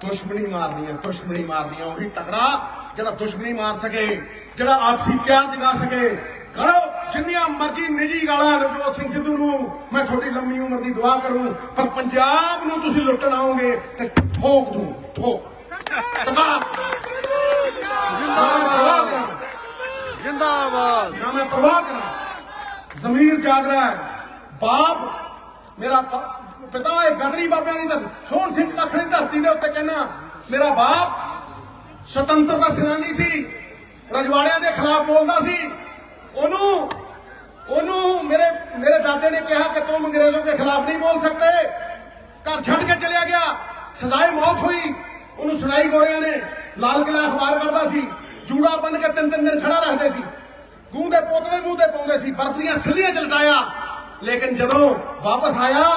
S1: ਦੁਸ਼ਮਣੀ ਮਾਰਨੀ ਹੈ, ਦੁਸ਼ਮਣੀ ਮਾਰਨੀ ਹੈ, ਉਹੀ ਤਕੜਾ ਜਿਹੜਾ ਦੁਸ਼ਮਣੀ ਮਾਰ ਸਕੇ, ਜਿਹੜਾ ਆਪਸੀ ਪਿਆਰ ਜਗਾ ਸਕੇ। ਕਰੋ ਜਿੰਨੀਆਂ ਮਰਜ਼ੀ ਨਿੱਜੀ ਗਾਲਾਂ ਨਵਜੋਤ ਸਿੰਘ ਸਿੱਧੂ ਨੂੰ, ਮੈਂ ਤੁਹਾਡੀ ਲੰਮੀ ਉਮਰ ਦੀ ਦੁਆ ਕਰੂੰ, ਪਰ ਪੰਜਾਬ ਨੂੰ ਤੁਸੀਂ ਲੁੱਟਣ ਆਓਗੇ ਤੇ ਠੋਕ ਦੂੰ, ਠੋਕ। ਟਕਾ ਕਰਾਂ
S2: ਜਿੰਦਾਬਾਦ।
S1: ਨਾ ਮੈਂ ਪ੍ਰਵਾਹ ਕਰਾਂ। ਜ਼ਮੀਰ ਜਾਗ ਰਿਹਾ ਹੈ। ਬਾਪ, ਮੇਰਾ ਪਿਤਾ ਇਹ ਗਦਰੀ ਬਾਬਿਆਂ ਦੀ ਧਰਤੀ ਸੋਹਣ ਸਿੰਘ ਲੱਖ ਧਰਤੀ ਦੇ ਉੱਤੇ ਕਹਿੰਦਾ, ਮੇਰਾ ਬਾਪ ਸੁਤੰਤਰਤਾ ਸੈਨਾਨੀ ਸੀ, ਰਜਵਾੜਿਆਂ ਦੇ ਖਿਲਾਫ ਬੋਲਦਾ ਸੀ। ਉਹਨੂੰ ਉਹਨੂੰ ਮੇਰੇ ਮੇਰੇ ਦਾਦੇ ਨੇ ਕਿਹਾ ਕਿ ਤੂੰ ਅੰਗਰੇਜ਼ੋਂ ਦੇ ਖਿਲਾਫ ਨਹੀਂ ਬੋਲ ਸਕਤੇ ਘਰ ਛੱਡ ਕੇ ਚਲਿਆ ਗਿਆ। ਸਜ਼ਾਏ ਮੌਤ ਹੋਈ। ਉਹਨੂੰ ਸੁਣਾਈ ਗੋਰਿਆਂ ਨੇ। ਲਾਲ ਕਿਲਾ ਅਖਬਾਰ ਕਰਦਾ ਸੀ। ਜੂੜਾ ਬੰਨ ਕੇ ਤਿੰਨ ਤਿੰਨ ਦਿਨ ਖੜਾ ਰੱਖਦੇ ਸੀ। ਗੂੰ ਦੇ ਪੋਤਲੇ ਮੂੰਹ ਤੇ ਪਾਉਂਦੇ ਸੀ ਬਰਫ਼ ਦੀਆਂ ਸਿੱਲੀਆਂ ਚ ਲੇਕਿਨ ਜਦੋਂ ਵਾਪਸ ਆਇਆ,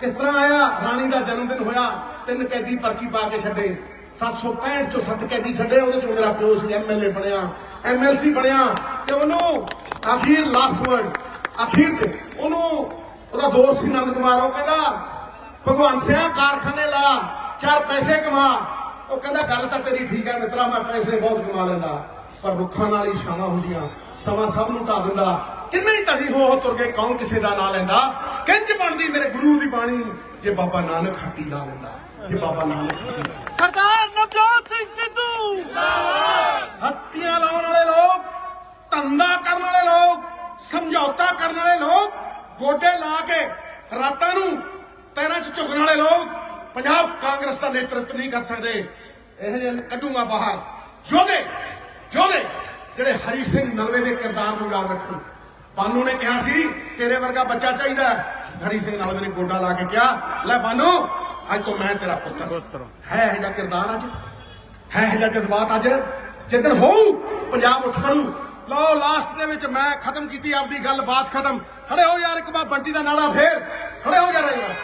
S1: ਕਿਸ ਤਰ੍ਹਾਂ ਆਇਆ? ਰਾਣੀ ਦਾ ਜਨਮ ਦਿਨ ਹੋਇਆ, ਤਿੰਨ ਕੈਦੀ ਪਰਚੀ ਪਾ ਕੇ ਛੱਡੇ। 765 ਚੋਂ ਸੱਤ ਕੈਦੀ ਛੱਡੇ, ਉਹਦੇ ਚੋਂ ਮੇਰਾ ਪਿਓ ਸੀ ਐਮਐਲਏ ਬਣਿਆ। ਐਮਐਲਸੀ ਬਣਿਆ ਤੇ ਉਹਨੂੰ ਅਖੀਰ ਲਾਸਟ ਵਰਡ ਅਖੀਰ ਚ ਉਹਨੂੰ ਉਹਦਾ ਦੋਸਤ ਸੀ ਨੰਦ ਕੁਮਾਰ, ਉਹ ਕਹਿੰਦਾ, ਭਗਵਾਨ ਸਿੰਘ ਕਾਰਖਾਨੇ ਲਾ, ਚਾਰ ਪੈਸੇ ਕਮਾ। ਉਹ ਕਹਿੰਦਾ ਗੱਲ ਤਾਂ ਤੇਰੀ ਠੀਕ ਹੈ ਮਿੱਤਰਾ ਮੈਂ ਪੈਸੇ ਬਹੁਤ ਕਮਾ ਲੈਂਦਾ ਪਰ ਰੁੱਖਾਂ ਨਾਲ ਹੀ ਛਾਵਾਂ ਹੁੰਦੀਆਂ ਸਮਾਂ ਸਭ ਨੂੰ ਢਾ ਦਿੰਦਾ। ਕਿੰਨੇ ਹੀ ਧੜੀ ਹੋ ਹੋ ਤੁਰ ਗਏ ਕੌਣ ਕਿਸੇ ਦਾ ਨਾਂ ਲੈਂਦਾ? ਕਿੰਜ ਬਣਦੀ ਮੇਰੇ ਗੁਰੂ ਦੀ ਬਾਣੀ? ਜੇ ਬਾਬਾ ਨਾਨਕ ਖੱਟੀ ਲਾ ਲੈਂਦਾ ਜੇ ਬਾਬਾ ਨਾਨਕ।
S2: ਸਰਦਾਰ ਨਵਜੋਤ ਸਿੰਘ ਸਿੱਧੂ!
S1: ਹੱਤੀਆਂ ਲਾਉਣ ਵਾਲੇ ਲੋਕ ਧੰਦਾ ਕਰਨ ਵਾਲੇ ਲੋਕ ਸਮਝੌਤਾ ਕਰਨ ਵਾਲੇ ਲੋਕ ਗੋਡੇ ਲਾ ਕੇ ਰਾਤਾਂ ਨੂੰ ਪੈਰਾਂ 'ਚ ਝੁਕਣ ਵਾਲੇ ਲੋਕ ਪੰਜਾਬ ਕਾਂਗਰਸ ਦਾ ਨੇਤਰਤਵ ਨਹੀਂ ਕਰ ਸਕਦੇ। ਇਹ ਜਿਹੇ ਕੱਢੂਗਾ ਬਾਹਰ। ਯੋਧੇ ਯੋਧੇ ਜਿਹੜੇ ਹਰੀ ਸਿੰਘ ਨਲਵੇ ਦੇ ਕਿਰਦਾਰ ਨੂੰ ਯਾਦ ਰੱਖਣ। ਬਾਨੂ ਨੇ ਕਿਹਾ ਸੀ ਤੇਰੇ ਵਰਗਾ ਬੱਚਾ ਚਾਹੀਦਾ। ਹਰੀ ਸਿੰਘ ਨਲਵੇ ਨੇ ਗੋਡਾ ਲਾ ਕੇ ਕਿਹਾ ਲੈ ਬਾਨੂ ਅੱਜ ਤੋਂ ਮੈਂ ਤੇਰਾ
S2: ਪੁੱਤਰ।
S1: ਹੈ। ਇਹ ਜਿਹਾ ਕਿਰਦਾਰ ਅੱਜ? ਹੈ ਇਹ ਜਿਹਾ ਜਜ਼ਬਾਤ ਅੱਜ? ਜਿੱਦਣ ਹੋਊ ਪੰਜਾਬ ਉੱਠ ਖੜੂ ਲਓ ਲਾਸਟ ਦੇ ਵਿੱਚ ਮੈਂ ਖਤਮ ਕੀਤੀ ਆਪਦੀ ਗੱਲ ਬਾਤ ਖਤਮ। ਖੜੇ ਹੋ ਯਾਰ ਇੱਕ ਵਾਰ ਬੰਟੀ ਦਾ ਨਾਰਾ ਫੇਰ। ਖੜੇ ਹੋ ਯਾਰ ਯਾਰ